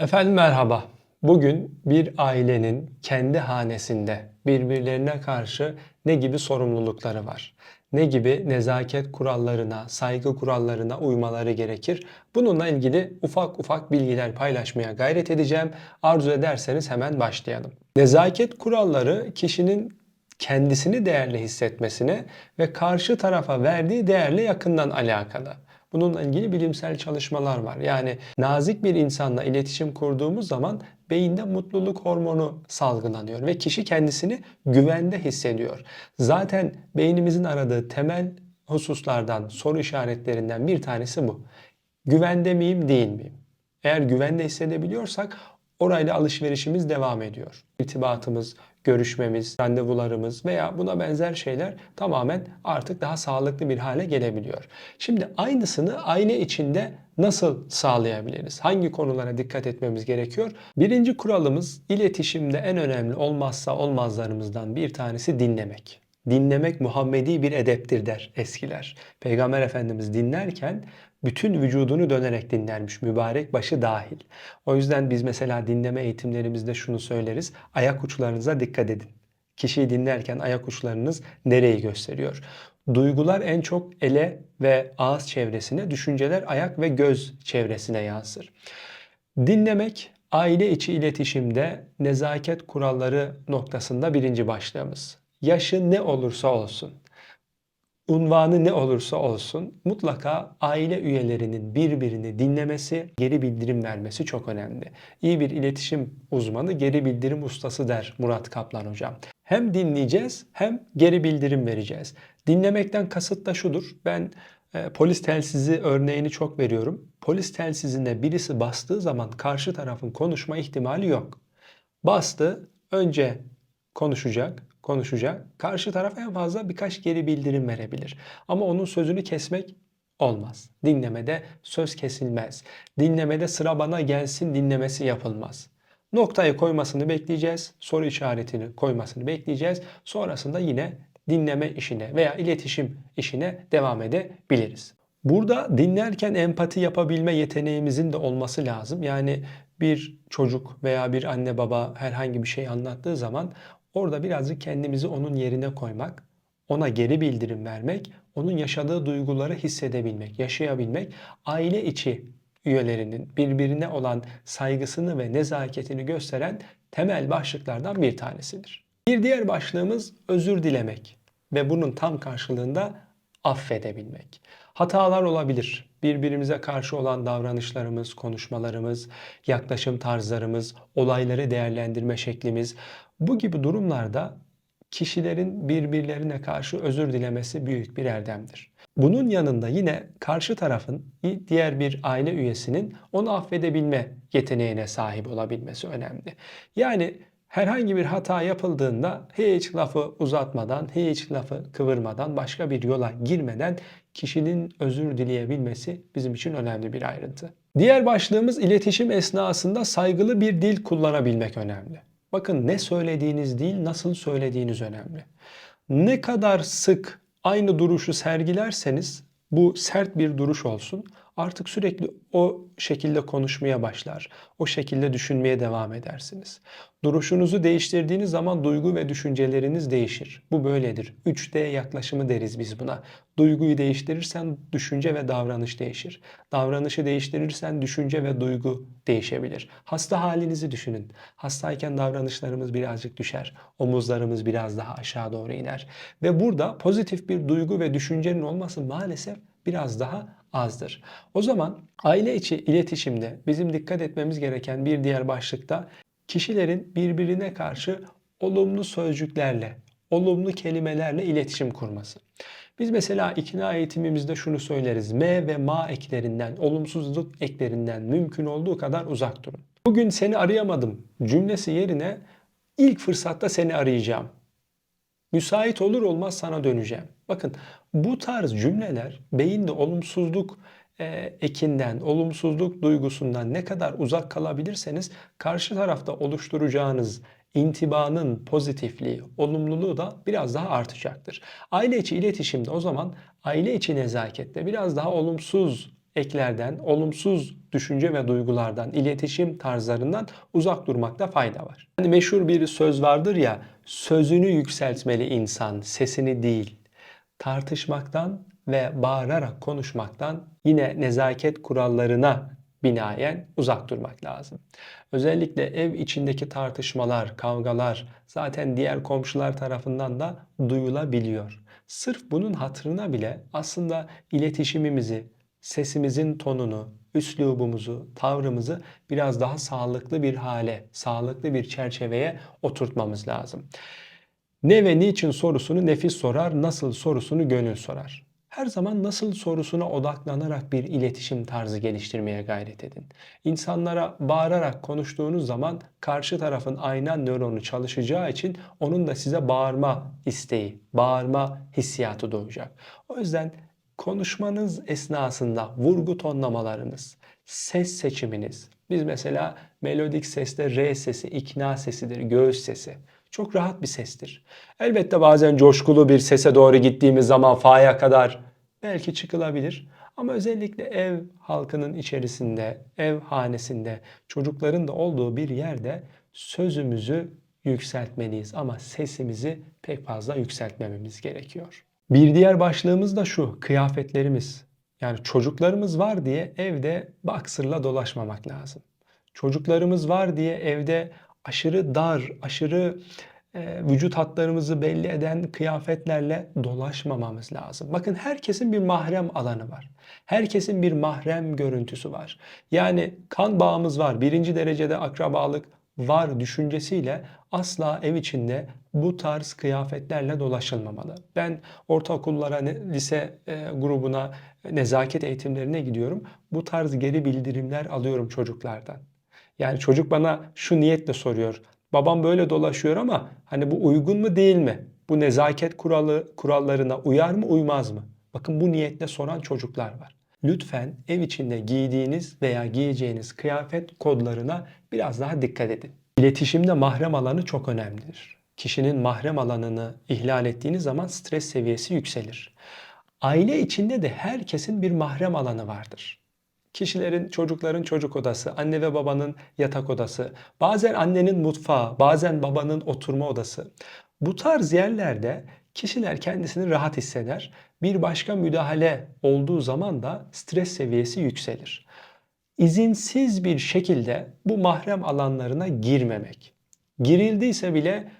Efendim merhaba. Bugün bir ailenin kendi hanesinde birbirlerine karşı ne gibi sorumlulukları var? Ne gibi nezaket kurallarına, saygı kurallarına uymaları gerekir? Bununla ilgili ufak ufak bilgiler paylaşmaya gayret edeceğim. Arzu ederseniz hemen başlayalım. Nezaket kuralları kişinin kendisini değerli hissetmesine ve karşı tarafa verdiği değerle yakından alakalı. Bununla ilgili bilimsel çalışmalar var. Yani nazik bir insanla iletişim kurduğumuz zaman beyinde mutluluk hormonu salgılanıyor ve kişi kendisini güvende hissediyor. Zaten beynimizin aradığı temel hususlardan, soru işaretlerinden bir tanesi bu. Güvende miyim, değil miyim? Eğer güvende hissedebiliyorsak orayla alışverişimiz devam ediyor. İrtibatımız, görüşmemiz, randevularımız veya buna benzer şeyler tamamen artık daha sağlıklı bir hale gelebiliyor. Şimdi aynısını aile içinde nasıl sağlayabiliriz? Hangi konulara dikkat etmemiz gerekiyor? Birinci kuralımız iletişimde en önemli olmazsa olmazlarımızdan bir tanesi dinlemek. Dinlemek Muhammedi bir edeptir der eskiler. Peygamber Efendimiz dinlerken bütün vücudunu dönerek dinlermiş mübarek başı dahil. O yüzden biz mesela dinleme eğitimlerimizde şunu söyleriz. Ayak uçlarınıza dikkat edin. Kişiyi dinlerken ayak uçlarınız nereyi gösteriyor? Duygular en çok ele ve ağız çevresine, düşünceler ayak ve göz çevresine yansır. Dinlemek aile içi iletişimde nezaket kuralları noktasında birinci başlığımız. Yaşı ne olursa olsun, unvanı ne olursa olsun mutlaka aile üyelerinin birbirini dinlemesi, geri bildirim vermesi çok önemli. İyi bir iletişim uzmanı geri bildirim ustası der Murat Kaplan hocam. Hem dinleyeceğiz hem geri bildirim vereceğiz. Dinlemekten kasıt da şudur. Ben e, polis telsizi örneğini çok veriyorum. Polis telsizinde birisi bastığı zaman karşı tarafın konuşma ihtimali yok. Bastı, önce konuşacak, konuşacak. Karşı taraf en fazla birkaç geri bildirim verebilir. Ama onun sözünü kesmek olmaz. Dinlemede söz kesilmez. Dinlemede sıra bana gelsin dinlemesi yapılmaz. Noktayı koymasını bekleyeceğiz. Soru işaretini koymasını bekleyeceğiz. Sonrasında yine dinleme işine veya iletişim işine devam edebiliriz. Burada dinlerken empati yapabilme yeteneğimizin de olması lazım. Yani bir çocuk veya bir anne baba herhangi bir şey anlattığı zaman orada birazcık kendimizi onun yerine koymak, ona geri bildirim vermek, onun yaşadığı duyguları hissedebilmek, yaşayabilmek, aile içi üyelerinin birbirine olan saygısını ve nezaketini gösteren temel başlıklardan bir tanesidir. Bir diğer başlığımız özür dilemek ve bunun tam karşılığında affedebilmek. Hatalar olabilir. Birbirimize karşı olan davranışlarımız, konuşmalarımız, yaklaşım tarzlarımız, olayları değerlendirme şeklimiz bu gibi durumlarda kişilerin birbirlerine karşı özür dilemesi büyük bir erdemdir. Bunun yanında yine karşı tarafın diğer bir aile üyesinin onu affedebilme yeteneğine sahip olabilmesi önemli. Yani herhangi bir hata yapıldığında hiç lafı uzatmadan, hiç lafı kıvırmadan, başka bir yola girmeden kişinin özür dileyebilmesi bizim için önemli bir ayrıntı. Diğer başlığımız iletişim esnasında saygılı bir dil kullanabilmek önemli. Bakın ne söylediğiniz değil, nasıl söylediğiniz önemli. Ne kadar sık aynı duruşu sergilerseniz bu sert bir duruş olsun. Artık sürekli o şekilde konuşmaya başlar. O şekilde düşünmeye devam edersiniz. Duruşunuzu değiştirdiğiniz zaman duygu ve düşünceleriniz değişir. Bu böyledir. 3D yaklaşımı deriz biz buna. Duyguyu değiştirirsen düşünce ve davranış değişir. Davranışı değiştirirsen düşünce ve duygu değişebilir. Hasta halinizi düşünün. Hastayken davranışlarımız birazcık düşer. Omuzlarımız biraz daha aşağı doğru iner. Ve burada pozitif bir duygu ve düşüncenin olması maalesef biraz daha azdır. O zaman aile içi iletişimde bizim dikkat etmemiz gereken bir diğer başlıkta kişilerin birbirine karşı olumlu sözcüklerle, olumlu kelimelerle iletişim kurması. Biz mesela ikna eğitimimizde şunu söyleriz. M ve ma eklerinden, olumsuzluk eklerinden mümkün olduğu kadar uzak durun. Bugün seni arayamadım cümlesi yerine ilk fırsatta seni arayacağım. Müsait olur olmaz sana döneceğim. Bakın bu tarz cümleler beyinde olumsuzluk e, ekinden, olumsuzluk duygusundan ne kadar uzak kalabilirseniz karşı tarafta oluşturacağınız intibanın pozitifliği, olumluluğu da biraz daha artacaktır. Aile içi iletişimde o zaman aile içi nezakette biraz daha olumsuz eklerden, olumsuz düşünce ve duygulardan, iletişim tarzlarından uzak durmakta fayda var. Hani meşhur bir söz vardır ya, sözünü yükseltmeli insan, sesini değil. Tartışmaktan ve bağırarak konuşmaktan yine nezaket kurallarına binaen uzak durmak lazım. Özellikle ev içindeki tartışmalar, kavgalar zaten diğer komşular tarafından da duyulabiliyor. Sırf bunun hatırına bile aslında iletişimimizi, sesimizin tonunu, üslubumuzu, tavrımızı biraz daha sağlıklı bir hale, sağlıklı bir çerçeveye oturtmamız lazım. Ne ve niçin sorusunu nefis sorar, nasıl sorusunu gönül sorar. Her zaman nasıl sorusuna odaklanarak bir iletişim tarzı geliştirmeye gayret edin. İnsanlara bağırarak konuştuğunuz zaman karşı tarafın ayna nöronu çalışacağı için onun da size bağırma isteği, bağırma hissiyatı doğacak. O yüzden konuşmanız esnasında vurgu tonlamalarınız, ses seçiminiz, biz mesela melodik seste R sesi ikna sesidir, göğüs sesi. Çok rahat bir sestir. Elbette bazen coşkulu bir sese doğru gittiğimiz zaman fa'ya kadar belki çıkılabilir. Ama özellikle ev halkının içerisinde, ev hanesinde, çocukların da olduğu bir yerde sözümüzü yükseltmeliyiz ama sesimizi pek fazla yükseltmememiz gerekiyor. Bir diğer başlığımız da şu, kıyafetlerimiz. Yani çocuklarımız var diye evde baksırla dolaşmamak lazım. Çocuklarımız var diye evde aşırı dar, aşırı e, vücut hatlarımızı belli eden kıyafetlerle dolaşmamamız lazım. Bakın herkesin bir mahrem alanı var. Herkesin bir mahrem görüntüsü var. Yani kan bağımız var. Birinci derecede akrabalık var düşüncesiyle asla ev içinde bu tarz kıyafetlerle dolaşılmamalı. Ben ortaokullara, lise e, grubuna, nezaket eğitimlerine gidiyorum. Bu tarz geri bildirimler alıyorum çocuklardan. Yani çocuk bana şu niyetle soruyor. Babam böyle dolaşıyor ama hani bu uygun mu değil mi? Bu nezaket kuralı kurallarına uyar mı uymaz mı? Bakın bu niyetle soran çocuklar var. Lütfen ev içinde giydiğiniz veya giyeceğiniz kıyafet kodlarına biraz daha dikkat edin. İletişimde mahrem alanı çok önemlidir. Kişinin mahrem alanını ihlal ettiğiniz zaman stres seviyesi yükselir. Aile içinde de herkesin bir mahrem alanı vardır. Kişilerin, çocukların çocuk odası, anne ve babanın yatak odası, bazen annenin mutfağı, bazen babanın oturma odası. Bu tarz yerlerde kişiler kendisini rahat hisseder. Bir başka müdahale olduğu zaman da stres seviyesi yükselir. İzinsiz bir şekilde bu mahrem alanlarına girmemek. Girildiyse bile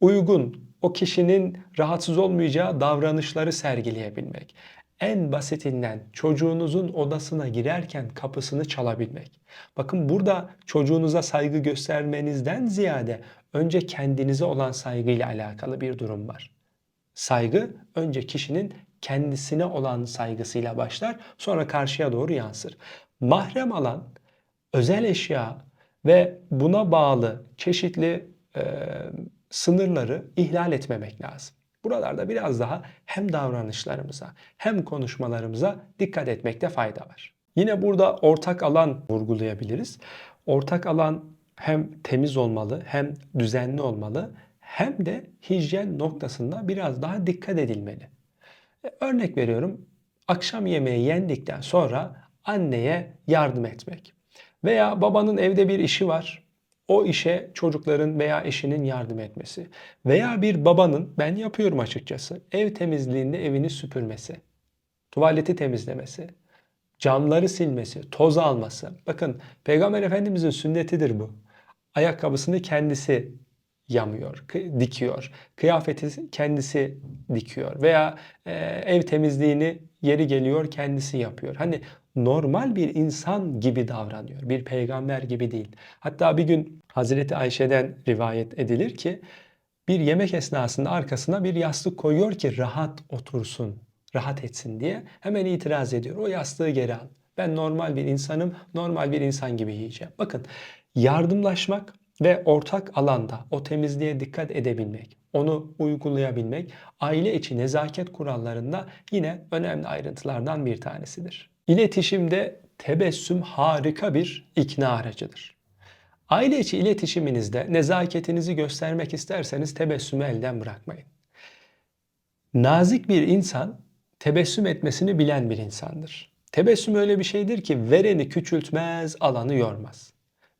uygun, o kişinin rahatsız olmayacağı davranışları sergileyebilmek en basitinden çocuğunuzun odasına girerken kapısını çalabilmek. Bakın burada çocuğunuza saygı göstermenizden ziyade önce kendinize olan saygıyla alakalı bir durum var. Saygı önce kişinin kendisine olan saygısıyla başlar, sonra karşıya doğru yansır. Mahrem alan, özel eşya ve buna bağlı çeşitli e, sınırları ihlal etmemek lazım. Buralarda biraz daha hem davranışlarımıza hem konuşmalarımıza dikkat etmekte fayda var. Yine burada ortak alan vurgulayabiliriz. Ortak alan hem temiz olmalı hem düzenli olmalı hem de hijyen noktasında biraz daha dikkat edilmeli. E, örnek veriyorum akşam yemeği yendikten sonra anneye yardım etmek. Veya babanın evde bir işi var o işe çocukların veya eşinin yardım etmesi veya bir babanın ben yapıyorum açıkçası ev temizliğinde evini süpürmesi, tuvaleti temizlemesi, camları silmesi, toz alması. Bakın Peygamber Efendimizin sünnetidir bu. Ayakkabısını kendisi yamıyor, dikiyor. Kıyafeti kendisi dikiyor veya e, ev temizliğini yeri geliyor kendisi yapıyor. Hani normal bir insan gibi davranıyor. Bir peygamber gibi değil. Hatta bir gün Hazreti Ayşe'den rivayet edilir ki bir yemek esnasında arkasına bir yastık koyuyor ki rahat otursun, rahat etsin diye. Hemen itiraz ediyor. O yastığı geri al. Ben normal bir insanım, normal bir insan gibi yiyeceğim. Bakın yardımlaşmak ve ortak alanda o temizliğe dikkat edebilmek, onu uygulayabilmek aile içi nezaket kurallarında yine önemli ayrıntılardan bir tanesidir. İletişimde tebessüm harika bir ikna aracıdır. Aile içi iletişiminizde nezaketinizi göstermek isterseniz tebessümü elden bırakmayın. Nazik bir insan tebessüm etmesini bilen bir insandır. Tebessüm öyle bir şeydir ki vereni küçültmez, alanı yormaz.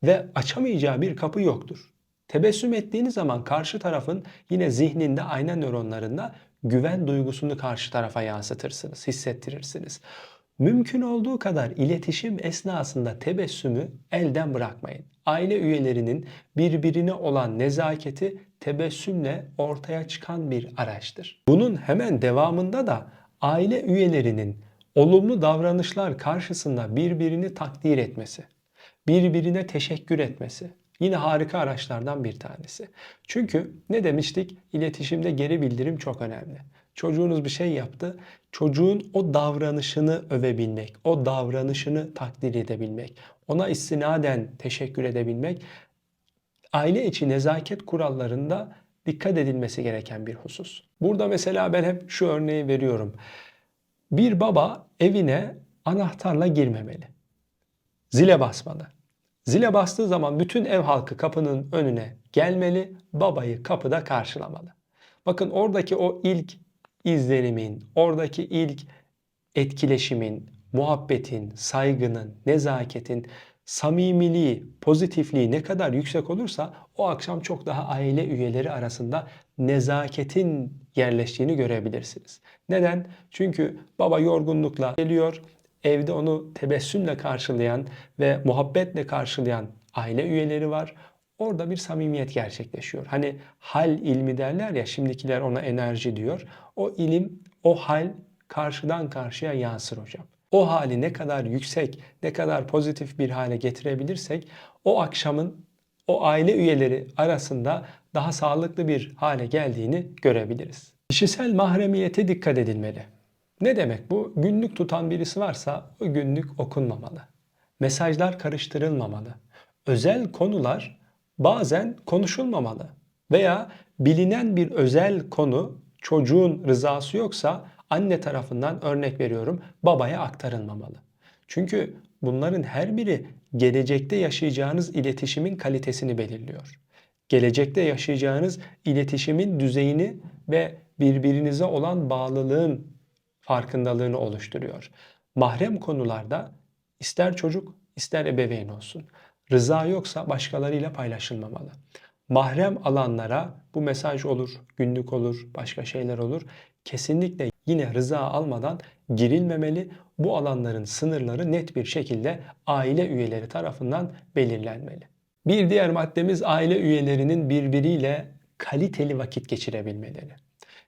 Ve açamayacağı bir kapı yoktur. Tebessüm ettiğiniz zaman karşı tarafın yine zihninde ayna nöronlarında güven duygusunu karşı tarafa yansıtırsınız, hissettirirsiniz. Mümkün olduğu kadar iletişim esnasında tebessümü elden bırakmayın. Aile üyelerinin birbirine olan nezaketi tebessümle ortaya çıkan bir araçtır. Bunun hemen devamında da aile üyelerinin olumlu davranışlar karşısında birbirini takdir etmesi, birbirine teşekkür etmesi, Yine harika araçlardan bir tanesi. Çünkü ne demiştik? İletişimde geri bildirim çok önemli. Çocuğunuz bir şey yaptı. Çocuğun o davranışını övebilmek, o davranışını takdir edebilmek, ona istinaden teşekkür edebilmek aile içi nezaket kurallarında dikkat edilmesi gereken bir husus. Burada mesela ben hep şu örneği veriyorum. Bir baba evine anahtarla girmemeli. Zile basmalı. Zile bastığı zaman bütün ev halkı kapının önüne gelmeli, babayı kapıda karşılamalı. Bakın oradaki o ilk izlenimin, oradaki ilk etkileşimin, muhabbetin, saygının, nezaketin, samimiliği, pozitifliği ne kadar yüksek olursa o akşam çok daha aile üyeleri arasında nezaketin yerleştiğini görebilirsiniz. Neden? Çünkü baba yorgunlukla geliyor, evde onu tebessümle karşılayan ve muhabbetle karşılayan aile üyeleri var. Orada bir samimiyet gerçekleşiyor. Hani hal ilmi derler ya şimdikiler ona enerji diyor. O ilim, o hal karşıdan karşıya yansır hocam. O hali ne kadar yüksek, ne kadar pozitif bir hale getirebilirsek o akşamın o aile üyeleri arasında daha sağlıklı bir hale geldiğini görebiliriz. Kişisel mahremiyete dikkat edilmeli. Ne demek bu? Günlük tutan birisi varsa o günlük okunmamalı. Mesajlar karıştırılmamalı. Özel konular bazen konuşulmamalı. Veya bilinen bir özel konu çocuğun rızası yoksa anne tarafından örnek veriyorum babaya aktarılmamalı. Çünkü bunların her biri gelecekte yaşayacağınız iletişimin kalitesini belirliyor. Gelecekte yaşayacağınız iletişimin düzeyini ve birbirinize olan bağlılığın farkındalığını oluşturuyor. Mahrem konularda ister çocuk ister ebeveyn olsun. Rıza yoksa başkalarıyla paylaşılmamalı. Mahrem alanlara bu mesaj olur, günlük olur, başka şeyler olur. Kesinlikle yine rıza almadan girilmemeli. Bu alanların sınırları net bir şekilde aile üyeleri tarafından belirlenmeli. Bir diğer maddemiz aile üyelerinin birbiriyle kaliteli vakit geçirebilmeleri.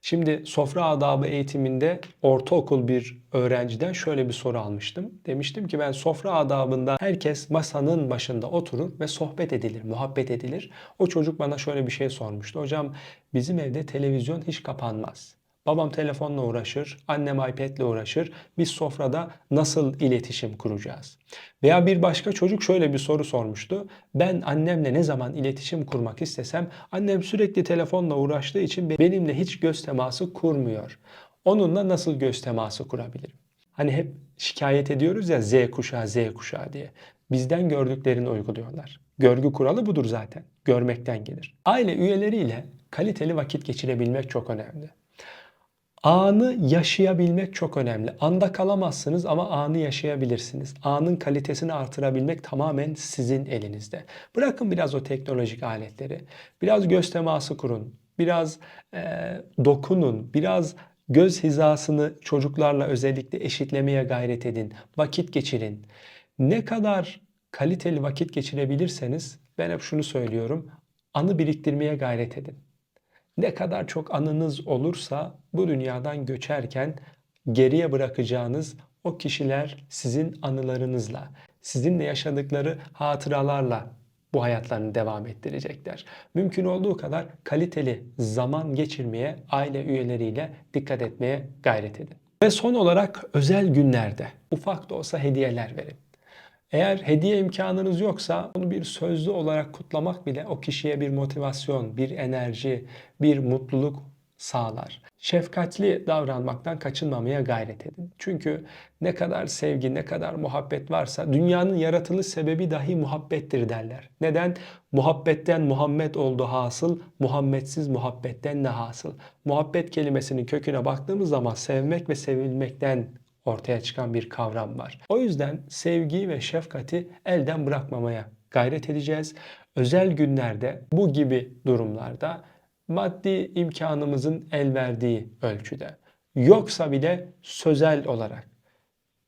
Şimdi sofra adabı eğitiminde ortaokul bir öğrenciden şöyle bir soru almıştım. Demiştim ki ben sofra adabında herkes masanın başında oturur ve sohbet edilir, muhabbet edilir. O çocuk bana şöyle bir şey sormuştu. Hocam bizim evde televizyon hiç kapanmaz. Babam telefonla uğraşır, annem iPad'le uğraşır. Biz sofrada nasıl iletişim kuracağız? Veya bir başka çocuk şöyle bir soru sormuştu. Ben annemle ne zaman iletişim kurmak istesem annem sürekli telefonla uğraştığı için benimle hiç göz teması kurmuyor. Onunla nasıl göz teması kurabilirim? Hani hep şikayet ediyoruz ya Z kuşağı Z kuşağı diye. Bizden gördüklerini uyguluyorlar. Görgü kuralı budur zaten. Görmekten gelir. Aile üyeleriyle kaliteli vakit geçirebilmek çok önemli. Anı yaşayabilmek çok önemli. Anda kalamazsınız ama anı yaşayabilirsiniz. Anın kalitesini artırabilmek tamamen sizin elinizde. Bırakın biraz o teknolojik aletleri. Biraz göz teması kurun. Biraz e, dokunun. Biraz göz hizasını çocuklarla özellikle eşitlemeye gayret edin. Vakit geçirin. Ne kadar kaliteli vakit geçirebilirseniz ben hep şunu söylüyorum. Anı biriktirmeye gayret edin. Ne kadar çok anınız olursa bu dünyadan göçerken geriye bırakacağınız o kişiler sizin anılarınızla, sizinle yaşadıkları hatıralarla bu hayatlarını devam ettirecekler. Mümkün olduğu kadar kaliteli zaman geçirmeye, aile üyeleriyle dikkat etmeye gayret edin. Ve son olarak özel günlerde ufak da olsa hediyeler verin. Eğer hediye imkanınız yoksa onu bir sözlü olarak kutlamak bile o kişiye bir motivasyon, bir enerji, bir mutluluk sağlar. Şefkatli davranmaktan kaçınmamaya gayret edin. Çünkü ne kadar sevgi, ne kadar muhabbet varsa dünyanın yaratılış sebebi dahi muhabbettir derler. Neden? Muhabbetten Muhammed oldu hasıl, Muhammedsiz muhabbetten ne hasıl? Muhabbet kelimesinin köküne baktığımız zaman sevmek ve sevilmekten ortaya çıkan bir kavram var. O yüzden sevgi ve şefkati elden bırakmamaya gayret edeceğiz. Özel günlerde bu gibi durumlarda maddi imkanımızın el verdiği ölçüde yoksa bile sözel olarak,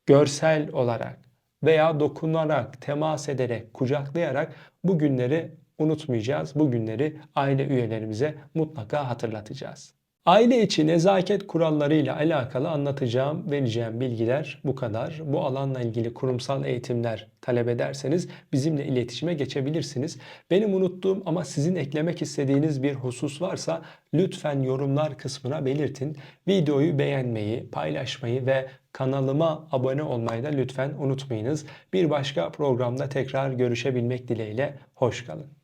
görsel olarak veya dokunarak, temas ederek, kucaklayarak bu günleri unutmayacağız. Bu günleri aile üyelerimize mutlaka hatırlatacağız. Aile içi nezaket kurallarıyla alakalı anlatacağım, vereceğim bilgiler bu kadar. Bu alanla ilgili kurumsal eğitimler talep ederseniz bizimle iletişime geçebilirsiniz. Benim unuttuğum ama sizin eklemek istediğiniz bir husus varsa lütfen yorumlar kısmına belirtin. Videoyu beğenmeyi, paylaşmayı ve kanalıma abone olmayı da lütfen unutmayınız. Bir başka programda tekrar görüşebilmek dileğiyle hoş kalın.